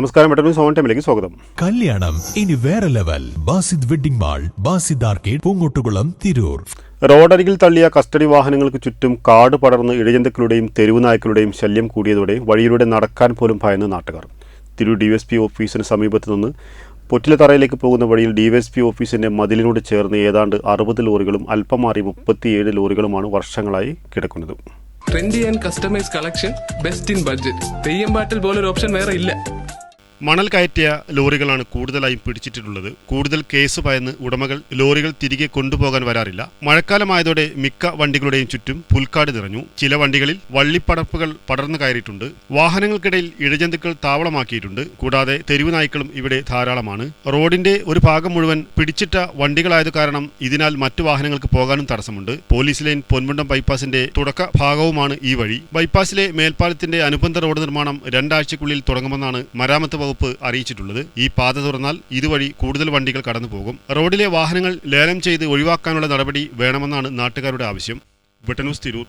നമസ്കാരം വെട്ടനൂർ സോൺ ടൈമിലേക്ക് സ്വാഗതം. കല്യാണം ഇനി വേറെ level Basid wedding mall Basid arcade Poonkottukulam Tirur. റോഡരികിൽ തള്ളിയ കസ്റ്റഡി വാഹനങ്ങൾക്ക് ചുറ്റും കാട് പടർന്ന് ഇഴജന്തുക്കളുടെയും തെരുവ് നായ്ക്കളുടെയും ശല്യം കൂടിയതോടെ വഴിയിലൂടെ നടക്കാൻ പോലും ഭയന്ന് നാട്ടുകാർ. തിരൂർ ഡി എസ് പി ഓഫീസിന് സമീപത്ത് നിന്ന് പൊറ്റിലത്തറയിലേക്ക് പോകുന്ന വഴിയിൽ ഡി എസ് പി ഓഫീസിന്റെ മതിലിനോട് ചേർന്ന് ഏതാണ്ട് അറുപത് ലോറികളും അല്പം മാറി മുപ്പത്തിയേഴ് ലോറികളുമാണ് വർഷങ്ങളായി കിടക്കുന്നത്. Trendy and customise collection best in budget Theyyam പാട്ടിൽ പോലൊരു ഓപ്ഷൻ വേറെ ഇല്ല. മണൽ കയറ്റിയ ലോറികളാണ് കൂടുതലായും പിടിച്ചിട്ടുള്ളത്. കൂടുതൽ കേസ് ഭയന്ന് ഉടമകൾ ലോറികൾ തിരികെ കൊണ്ടുപോകാൻ വരാറില്ല. മഴക്കാലമായതോടെ മിക്ക വണ്ടികളുടെയും ചുറ്റും പുൽക്കാട് നിറഞ്ഞു. ചില വണ്ടികളിൽ വള്ളിപ്പടർപ്പുകൾ പടർന്നു കയറിയിട്ടുണ്ട്. വാഹനങ്ങൾക്കിടയിൽ ഇഴജന്തുക്കൾ താവളമാക്കിയിട്ടുണ്ട്. കൂടാതെ തെരുവ് നായ്ക്കളും ഇവിടെ ധാരാളമാണ്. റോഡിന്റെ ഒരു ഭാഗം മുഴുവൻ പിടിച്ചിട്ട വണ്ടികളായത് കാരണം ഇതിനാൽ മറ്റു വാഹനങ്ങൾക്ക് പോകാനും തടസ്സമുണ്ട്. പോലീസ് ലൈൻ പൊൻമുണ്ടം ബൈപ്പാസിന്റെ തുടക്ക ഭാഗവുമാണ് ഈ വഴി. ബൈപ്പാസിലെ മേൽപ്പാലത്തിന്റെ അനുബന്ധ റോഡ് നിർമ്മാണം രണ്ടാഴ്ചക്കുള്ളിൽ തുടങ്ങുമെന്നാണ് മരാമത്ത് വകുപ്പ് അറിയിച്ചിട്ടുള്ളത്. ഈ പാത തുറന്നാൽ ഇതുവഴി കൂടുതൽ വണ്ടികൾ കടന്നു പോകും റോഡിലെ വാഹനങ്ങൾ ലേലം ചെയ്ത് ഒഴിവാക്കാനുള്ള നടപടി വേണമെന്നാണ് നാട്ടുകാരുടെ ആവശ്യം. ബ്രിട്ടനൂസ് തിരൂർ